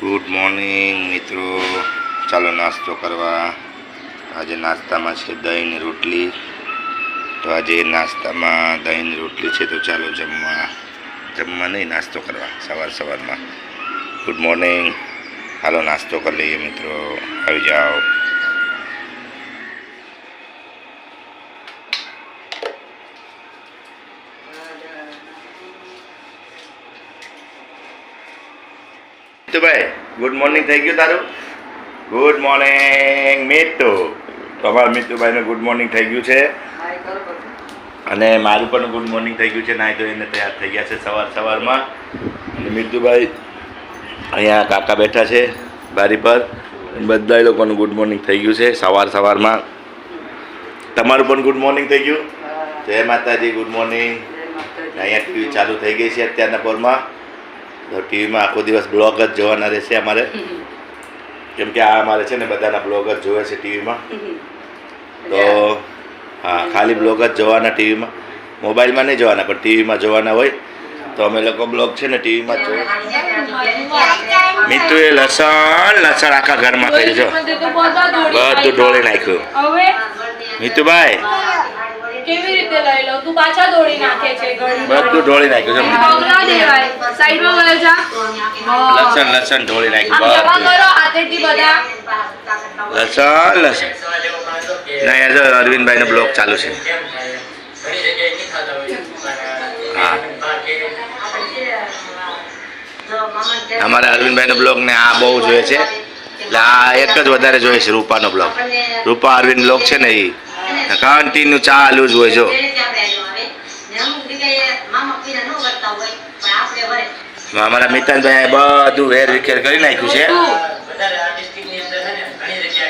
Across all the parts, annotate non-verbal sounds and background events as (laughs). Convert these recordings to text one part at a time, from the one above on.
Good morning મિત્રો. ચાલો નાસ્તો કરવા. આજે નાસ્તામાં છે દહીંની રોટલી. તો આજે નાસ્તામાં દહીંની રોટલી છે તો ચાલો જમવા. જમવા નહીં, નાસ્તો કરવા. સવાર સવારમાં. ગુડ મોર્નિંગ હાલો નાસ્તો કરી લઈએ મિત્રો. આવી જાઓ. મિતુભાઈ ગુડ મોર્નિંગ થઈ ગયું તારું ગુડ મોર્નિંગ મિતુ તો અમારા મિતુભાઈનું ગુડ મોર્નિંગ થઈ ગયું છે. અને મારું પણ ગુડ મોર્નિંગ થઈ ગયું છે નાહી તો એને તૈયાર થઈ ગયા છે સવાર સવારમાં. અને મિતુભાઈ અહીંયા કાકા બેઠા છે બારી પર. બધા લોકોનું ગુડ મોર્નિંગ થઈ ગયું છે સવાર સવારમાં. તમારું પણ ગુડ મોર્નિંગ થઈ ગયું? જય માતાજી ગુડ મોર્નિંગ અહીંયા ટીવી ચાલુ થઈ ગઈ છે અત્યારના પોરમાં. તો ટીવીમાં આખો દિવસ બ્લોગ જ જોવાના રહેશે અમારે. કેમ કે આ અમારે છે ને બધાના બ્લોગ જ જોવે છે ટીવીમાં. તો હા ખાલી બ્લોગ જ જોવાના ટીવીમાં. મોબાઈલમાં નહીં જોવાના પણ ટીવીમાં જોવાના હોય તો અમે લોકો બ્લોગ છે ને ટીવીમાં જ જોઈએ મીઠું એ લસણ લસણ આખા ઘરમાં કરી જો બધું ઢોળી નાખ્યું. મીતુભાઈ કેવી રીતે લઈ લઉં? તું પાછા દોડી નાખે છે બધું ઢોળી નાખ્યું છે. પગલા દેવાય. સાઈડમાં વયો જા લસણ લસણ ઢોળી નાખ્યું. જમા કરો હાથેથી બધા. લસણ લસણ. ના યાર અરવિંદભાઈ અરવિંદભાઈનો બ્લોગ ચાલુ છે. હા. અમારા અરવિંદભાઈનો બ્લોગ ને આ બહુ જોઈએ છે. એટલે આ એક જ વધારે જોઈએ છે રૂપાનો બ્લોગ. રૂપા અરવિંદ બ્લોગ છે ને એ કન્ટિન્યુ ચાલુ જ હોય જો. અમારા મિતાનભાઈ બધું વેર વિખેર કરી નાખ્યું છે.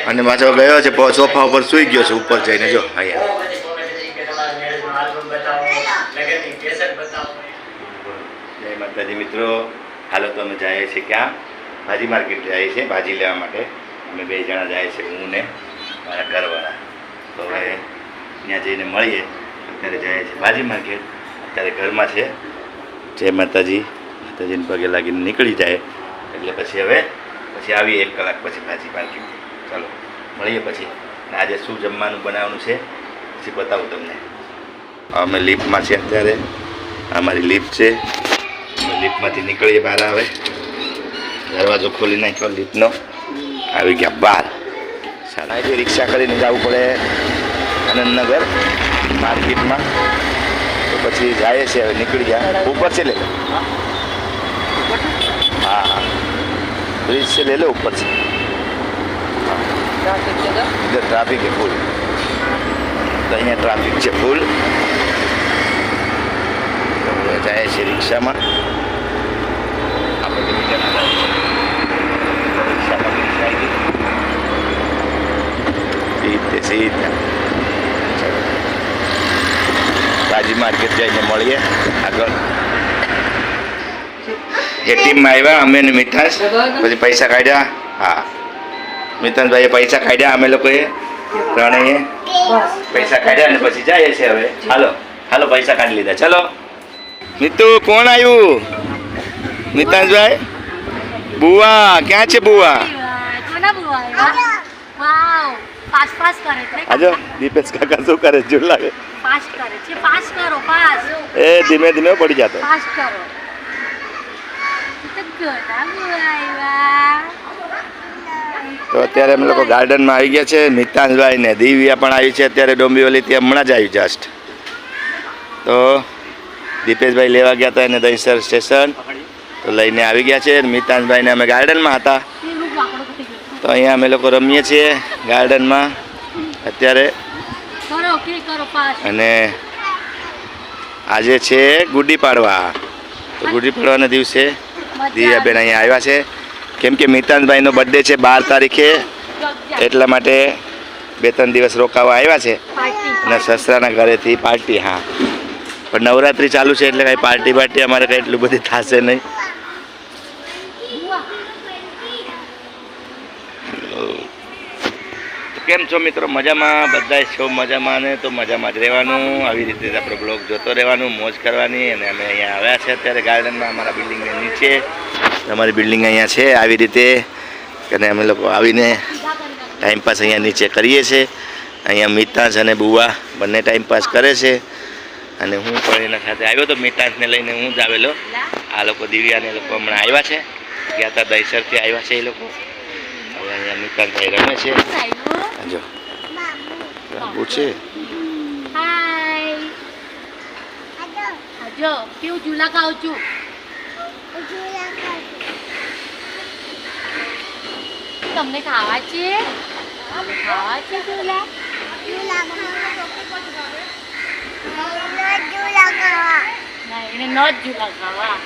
અને પાછો ગયો છે સોફા ઉપર સૂઈ ગયો છે ઉપર જઈને જો અહીંયા. જય માતાજી મિત્રો હાલો તો અમે જઈએ છીએ ક્યાં? ભાજી માર્કેટ જઈએ છીએ ભાજી લેવા માટે. અમે બે જણા જઈએ છીએ હું ને મારા ઘરવાળા. તો હવે ત્યાં જઈને મળીએ. અત્યારે જઈએ છીએ ભાજી માર્કેટ. અત્યારે ઘરમાં છે. જય માતાજી. માતાજીને પગે લાગીને નીકળી જાય. એટલે પછી હવે, પછી આવીએ એક કલાક પછી ભાજી માર્કેટ ચાલો, મળીએ પછી. આજે શું જમવાનું બનાવવાનું છે, પછી બતાવું તમને. અમે લિફ્ટમાં છીએ અત્યારે. અમારી લિફ્ટ છે. અમે લિફ્ટમાંથી નીકળીએ બહાર આવે. દરવાજો ખોલી નાખ્યો લિફ્ટનો. આવી ગયા બહાર. સારા. રિક્ષા કરીને જવું પડે. આનંદનગર માર્કેટમાં. તો પછી જાય છે હવે નીકળી ગયા. ઉપર છે લે. હા હા. બ્રિજ છે લે લો ઉપર છે. ટ્રાફિક છે ફૂલ અહીંયા ટ્રાફિક છે ફૂલ જાય છે રિક્ષામાં. આપણે રિક્ષા આવી ગઈ ભાજી માર્કેટ જઈને મળીએ આગળ. એ આવ્યા, અમે ને મીઠાશ પછી પૈસા કાઢ્યા. હા. મિતાંશભાઈએ પૈસા કાઢ્યા, અમે લોકોએ ત્રણેય પૈસા કાઢ્યા ને પછી જઈએ છીએ હવે. હાલો હાલો, પૈસા કાઢી લીધા. ચલો. મિતુ, કોણ આવ્યું? મિતાંશભાઈ બુવા. ક્યાં છે બુવા? પાસ પાસ કરે એટલે આજો દીપેશ કાકા શું કરે જો લાગે. પાસ કરે છે. પાસ કરો પાસ એ ધીમે ધીમે પડી જતો. પાસ કરો. તો અત્યારે અમે લોકો ગાર્ડનમાં આવી ગયા છે. મિતાંશભાઈ ને દિવ્યા પણ આવી છે. અત્યારે ડોંબીવલીથી હમણાં જ આવી જસ્ટ તો દીપેશભાઈ લેવા ગયા હતા એને દહીસર સ્ટેશન. તો લઈને આવી ગયા છે. મિતાંશભાઈને અમે ગાર્ડનમાં હતા. તો અહીંયા અમે લોકો રમીએ છીએ ગાર્ડનમાં અત્યારે. અને આજે છે ગુડી પાડવા. તો ગુડી પાડવાના દિવસે દિયાબેન અહીંયા આવ્યા છે. કેમ કે મિતાનભાઈનો બર્થડે છે બાર તારીખે. એટલા માટે બે ત્રણ દિવસ રોકાવા આવ્યા છે. અને સસરાના ઘરેથી પાર્ટી હા. પણ નવરાત્રિ ચાલુ છે એટલે કાંઈ પાર્ટી પાર્ટી અમારે કંઈ એટલું બધી થશે નહીં તો કેમ છો મિત્રો? મજામાં? બધા છો મજામાં ને તો મજામાં જ રહેવાનું. આવી રીતે આપણો બ્લોગ જોતો રહેવાનું, મોજ કરવાની. અને અમે અહીંયા આવ્યા છે અત્યારે ગાર્ડનમાં, અમારા બિલ્ડિંગની નીચે. અમારી બિલ્ડિંગ અહીંયા છે આવી રીતે. અને અમે લોકો આવીને ટાઈમપાસ અહીંયા નીચે કરીએ છીએ. અહીંયા મિતાંશ અને બુવા બંને ટાઈમપાસ કરે છે. અને હું પણ એના સાથે આવ્યો તો મિતાંશને લઈને હું જ આવેલો. આ લોકો દિવ્યાને લોકો હમણાં આવ્યા છે. ગયા હતા દહીસરથી આવ્યા છે એ લોકો. હવે અહીંયા મિતાંશભાઈ રમે છે. જો બાબુ છે? હાય. જો કેવું ઝૂલા ખાવ છું? તમને ખાવા છે? ખાવા છે ઝૂલા ના એને ન જ ઝૂલા ખાવા.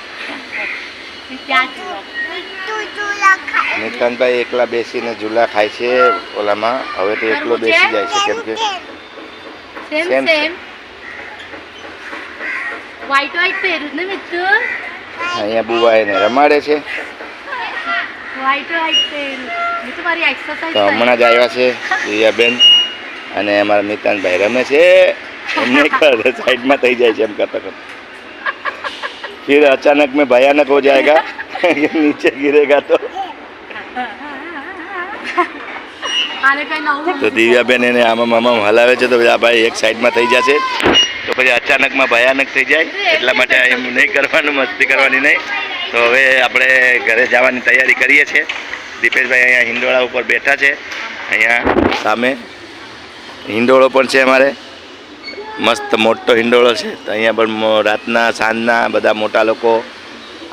ત્યાં ઝૂલા નિતાનભાઈ એકલા બેસીને ઝૂલા ખાય છે ઓલામાં. હવે તો એકલો બેસી જાય છે કેમ કે સેમ સેમ વ્હાઈટ ને મિત્રો? અહીંયા બુવા એને રમાડે છે. વ્હાઈટ વ્હાઈટ પહેર્યું. મિત્રો મારી એક્સરસાઇઝ તો હમણાં જ આવ્યા છે દિયાબેન અને અમારા નિતાનભાઈ રમે છે. એમને સાઈડમાં થઈ જાય છે એમ કરતા કરતા. ફિર અચાનક મેં ભયાનક હો જાયગા. जाएगा नीचे गिरेगा तो આને કઈ નવું તો દિવ્યાબેન એને આમાં આમાં હલાવે છે તો આ ભાઈ એક સાઈડમાં થઈ જશે તો પછી અચાનકમાં ભયાનક થઈ જાય એટલા માટે એમ નહીં કરવાનું મસ્તી કરવાની નહીં તો હવે આપણે ઘરે જવાની તૈયારી કરીએ છીએ દીપેશભાઈ અહીંયા હિંડોળા ઉપર બેઠા છે અહીંયા સામે હિંડોળો પણ છે અમારે મસ્ત મોટો હિંડોળો છે તો અહીંયા પણ મો- રાતના સાંજના બધા મોટા લોકો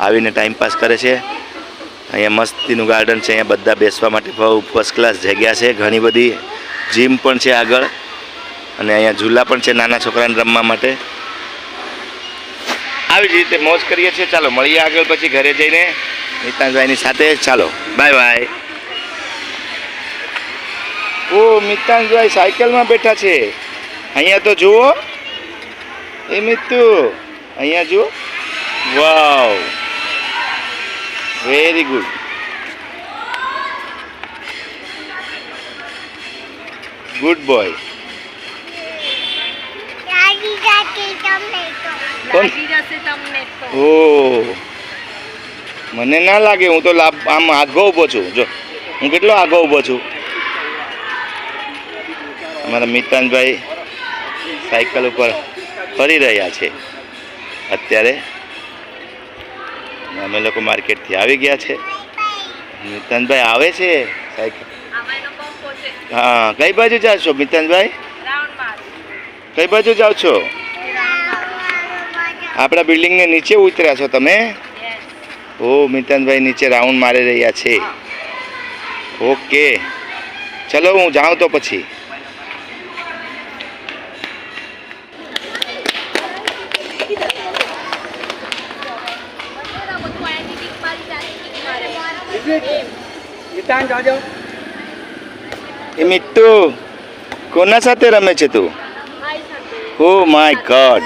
આવીને ટાઈમપાસ કરે છે. અહીંયા મસ્તીનું ગાર્ડન છે, અહીંયા બધા બેસવા માટે બહુ ફર્સ્ટ ક્લાસ જગ્યા છે. ઘણી બધી જીમ પણ છે આગળ. અને અહીંયા ઝૂલા પણ છે નાના છોકરાને રમવા માટે. આવી જ રીતે મોજ કરીએ છીએ. ચાલો, મળીએ આગળ પછી ઘરે જઈને. મિતાંશભાઈની સાથે. ચાલો બાય બાય ઓ મિતાંશભાઈ સાયકલમાં બેઠા છે. અહીંયા તો જુઓ. એ મિત્તુ અહીંયા જુઓ. Wow. Very good good boy ઓ મને ના લાગે હું તો લાભ આમ આગો ઊભો છું. જો હું કેટલો આગો ઊભો છું? અમારા મિતાનભાઈ સાયકલ ઉપર ફરી રહ્યા છે. અત્યારે અમે લોકો માર્કેટથી આવી ગયા છે. મિતાનભાઈ આવે છે? સાયકલ હા કઈ બાજુ જાઓ છો મિતાનભાઈ? કઈ બાજુ જાઓ છો? આપણા બિલ્ડિંગને નીચે ઉતર્યા છો તમે? ઓ મિતાનભાઈ નીચે રાઉન્ડ મારી રહ્યા છે. ઓકે. ચલો હું જાઉં તો પછી. એ મિત્તુ કોના સાથે રમે છે તું? ઓ માય ગોડ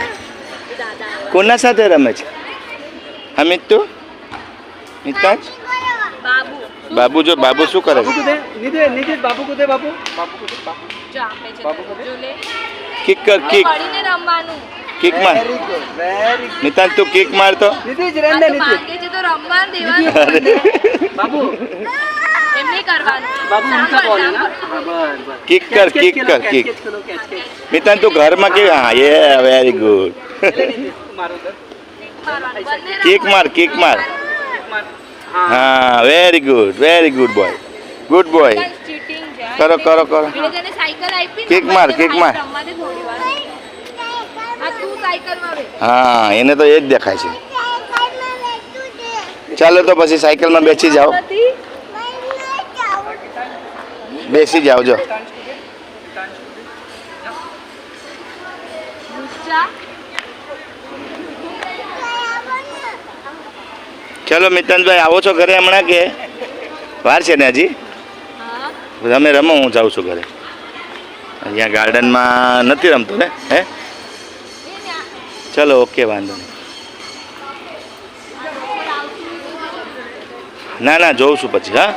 કોના સાથે રમે છે? હા મિત્તુ? મિતાજ બાબુ. બાબુ જો બાબુ શું કરે છે? બાબુ કુદે બાબુ બાબુ કુદે બાબુ. જો આપે છે બાબુ તને. કુદે? જો લે. કિક કર કિક. રમવાનું. કિક માર નિતાન તું કિક મારતો? તો (laughs) કિક કર કિક કર કિક નિતાન તું ઘરમાં કે હા યે વેરી ગુડ કિક માર કિક માર હા very good very good boy good boy કરો કરો કરો કિક માર કિક માર. હા એને તો એ જ દેખાય છે. ચાલો તો પછી સાયકલમાં બેસી જાઓ. બેસી જાઓ જો. ચલો મિતાંતભાઈ આવો છો ઘરે હમણાં કે? વાર છે ને હજી? તમે રમો હું જાઉં છું ઘરે. અહીંયા ગાર્ડનમાં નથી રમતો ને? હે? ચલો ઓકે વાંધો નહીં. ના ના જોઉં છું પછી હા?